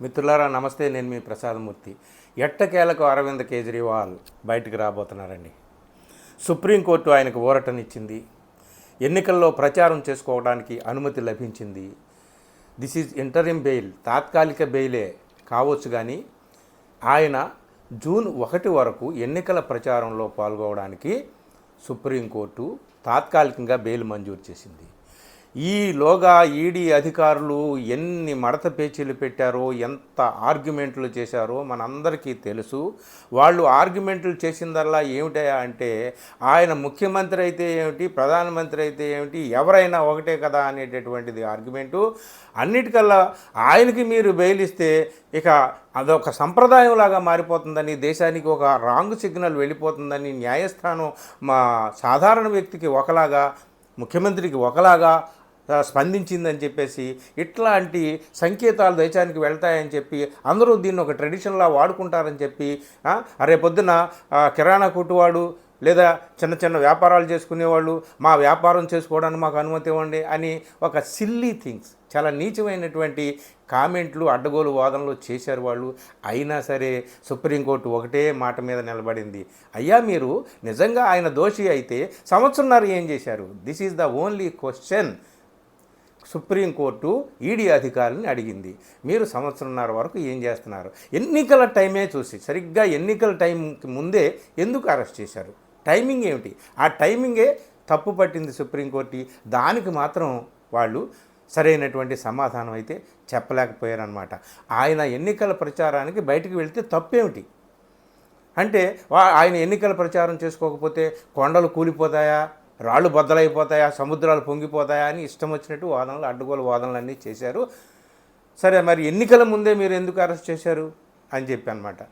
మిత్రులారా నమస్తే నేను మీ ప్రసాదమూర్తి. ఎట్టకేలకు అరవింద్ కేజ్రీవాల్ బయటకు రాబోతున్నారండి. సుప్రీంకోర్టు ఆయనకు ఊరటనిచ్చింది. ఎన్నికల్లో ప్రచారం చేసుకోవడానికి అనుమతి లభించింది. దిస్ ఈజ్ ఇంటరిమ్ బెయిల్ తాత్కాలిక బెయిలే కావచ్చు కానీ ఆయన జూన్ ఒకటి వరకు ఎన్నికల ప్రచారంలో పాల్గొనడానికి సుప్రీంకోర్టు తాత్కాలికంగా బెయిల్ మంజూరు చేసింది. ఈలోగా ఈడీ అధికారులు ఎన్ని మడత పేచీలు పెట్టారో ఎంత ఆర్గ్యుమెంట్లు చేశారో మనందరికీ తెలుసు. వాళ్ళు ఆర్గ్యుమెంట్లు చేసిందల్లా ఏమిటయా అంటే ఆయన ముఖ్యమంత్రి అయితే ఏమిటి ప్రధానమంత్రి అయితే ఏమిటి ఎవరైనా ఒకటే కదా అనేటటువంటిది ఆర్గ్యుమెంటు. అన్నిటికల్లా ఆయనకి మీరు బెయిల్ ఇస్తే ఇక అదొక సంప్రదాయంలాగా మారిపోతుందని దేశానికి ఒక రాంగ్ సిగ్నల్ వెళ్ళిపోతుందని న్యాయస్థానం మా సాధారణ వ్యక్తికి ఒకలాగా ముఖ్యమంత్రికి ఒకలాగా స్పందించిందని చెప్పేసి ఇట్లాంటి సంకేతాలు దేశానికి వెళ్తాయని చెప్పి అందరూ దీన్ని ఒక ట్రెడిషన్లా వాడుకుంటారని చెప్పి రేపొద్దున పొద్దున కిరాణా కొట్టువాడు లేదా చిన్న చిన్న వ్యాపారాలు చేసుకునేవాళ్ళు మా వ్యాపారం చేసుకోవడానికి మాకు అనుమతి ఇవ్వండి అని ఒక సిల్లీ థింగ్స్ చాలా నీచమైనటువంటి కామెంట్లు అడ్డగోలు వాదనలు చేశారు వాళ్ళు. అయినా సరే సుప్రీంకోర్టు ఒకటే మాట మీద నిలబడింది. అయ్యా మీరు నిజంగా ఆయన దోషి అయితే సంవత్సరంన్నర ఏం చేశారు? This is the only question supreme court ED అధికారులను అడిగింది. మీరు సంవత్సరంన్నర వరకు ఏం చేస్తున్నారు? ఎన్నికల టైమే చూసి సరిగ్గా ఎన్నికల టైంకి ముందే ఎందుకు అరెస్ట్ చేశారు? టైమింగ్ ఏమిటి? ఆ టైమింగే తప్పు పట్టింది సుప్రీంకోర్టు. దానికి మాత్రం వాళ్ళు సరైనటువంటి సమాధానం అయితే చెప్పలేకపోయారనమాట ఆయన ఎన్నికల ప్రచారానికి బయటికి వెళితే తప్పేమిటి? అంటే వా- ఆయన ఎన్నికల ప్రచారం చేసుకోకపోతే కొండలు కూలిపోతాయా? రాళ్ళు బద్దలైపోతాయా సముద్రాలు పొంగిపోతాయా అని ఇష్టం వచ్చినట్టు వాదనలు అడ్డుగోలు వాదనలు అన్నీ చేశారు. సరే మరి ఎన్నికల ముందే మీరు ఎందుకు అరెస్ట్ చేశారు అని చెప్పి అనమాట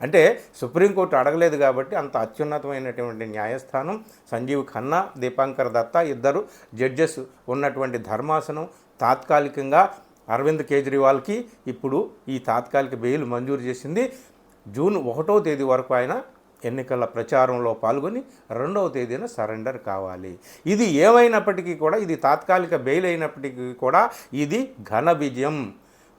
అంటే సుప్రీంకోర్టు అడగలేదు కాబట్టి అంత అత్యున్నతమైనటువంటి న్యాయస్థానం సంజీవ్ ఖన్నా దీపాంకర్ దత్తా ఇద్దరు జడ్జెస్ ఉన్నటువంటి ధర్మాసనం తాత్కాలికంగా అరవింద్ కేజ్రీవాల్కి ఇప్పుడు ఈ తాత్కాలిక బెయిల్ మంజూరు చేసింది. జూన్ ఒకటో తేదీ వరకు ఆయన ఎన్నికల ప్రచారంలో పాల్గొని రెండవ తేదీన సరెండర్ కావాలి. ఇది ఏమైనప్పటికీ కూడా ఇది తాత్కాలిక బెయిల్ అయినప్పటికీ కూడా ఇది ఘన విజయం.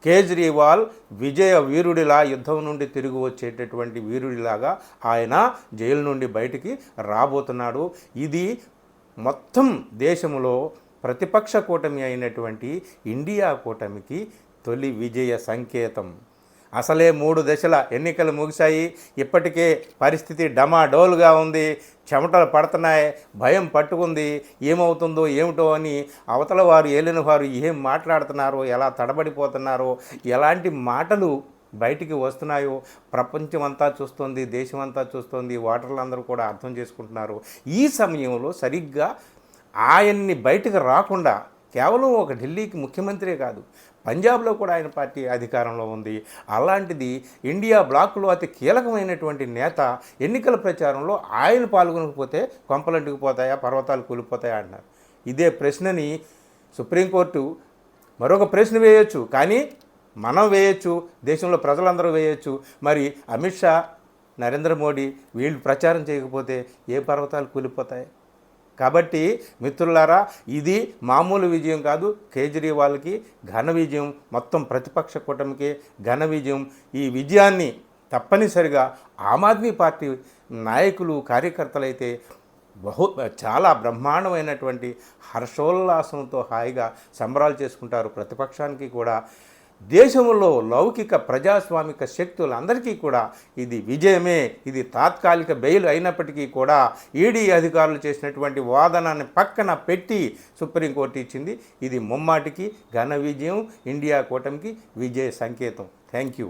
కేజ్రీవాల్ విజయ వీరుడిలా యుద్ధం నుండి తిరిగి వచ్చేటటువంటి వీరుడిలాగా ఆయన జైలు నుండి బయటికి రాబోతున్నాడు. ఇది మొత్తం దేశంలో ప్రతిపక్ష కూటమి అయినటువంటి ఇండియా కూటమికి తొలి విజయ సంకేతం. అసలే మూడు దశల ఎన్నికలు ముగిశాయి. ఇప్పటికే పరిస్థితి డమాడోలుగా ఉంది. చెమటలు పడుతున్నాయి. భయం పట్టుకుంది. ఏమవుతుందో ఏమిటో అని అవతల వారు ఏలిన వారు ఏం మాట్లాడుతున్నారో? ఎలా తడబడిపోతున్నారో? ఎలాంటి మాటలు బయటికి వస్తున్నాయో ప్రపంచం అంతా చూస్తుంది దేశం అంతా చూస్తుంది. ఓటర్లందరూ కూడా అర్థం చేసుకుంటున్నారు. ఈ సమయంలో సరిగ్గా ఆయన్ని బయటకు రాకుండా కేవలం ఒక ఢిల్లీకి ముఖ్యమంత్రే కాదు పంజాబ్లో కూడా ఆయన పార్టీ అధికారంలో ఉంది. అలాంటిది ఇండియా బ్లాక్లో అతి కీలకమైనటువంటి నేత ఎన్నికల ప్రచారంలో ఆయన పాల్గొనకపోతే కొంపలంటికి పోతాయా పర్వతాలు కూలిపోతాయా అన్నారు ఇదే ప్రశ్నని సుప్రీంకోర్టు మరొక ప్రశ్న వేయొచ్చు కానీ మనం వేయొచ్చు దేశంలో ప్రజలందరూ వేయొచ్చు. మరి అమిత్ షా నరేంద్ర మోడీ వీళ్ళు ప్రచారం చేయకపోతే ఏ పర్వతాలు కూలిపోతాయి? కాబట్టి మిత్రులారా ఇది మామూలు విజయం కాదు. కేజ్రీవాల్కి ఘన విజయం మొత్తం ప్రతిపక్ష కూటమికి ఘన విజయం. ఈ విజయాన్ని తప్పనిసరిగా ఆమ్ ఆద్మీ పార్టీ నాయకులు కార్యకర్తలైతే బహు చాలా బ్రహ్మాండమైనటువంటి హర్షోల్లాసంతో హాయిగా సంబరాలు చేసుకుంటారు. ప్రతిపక్షానికి కూడా దేశంలో లౌకిక ప్రజాస్వామిక శక్తులందరికీ కూడా ఇది విజయమే. ఇది తాత్కాలిక బెయిల్ అయినప్పటికీ కూడా ఈడీ అధికారులు చేసినటువంటి వాదనాన్ని పక్కన పెట్టి సుప్రీంకోర్టు ఇచ్చింది. ఇది ముమ్మాటికి ఘన విజయం. ఇండియా కూటమికి విజయ సంకేతం. Thank you.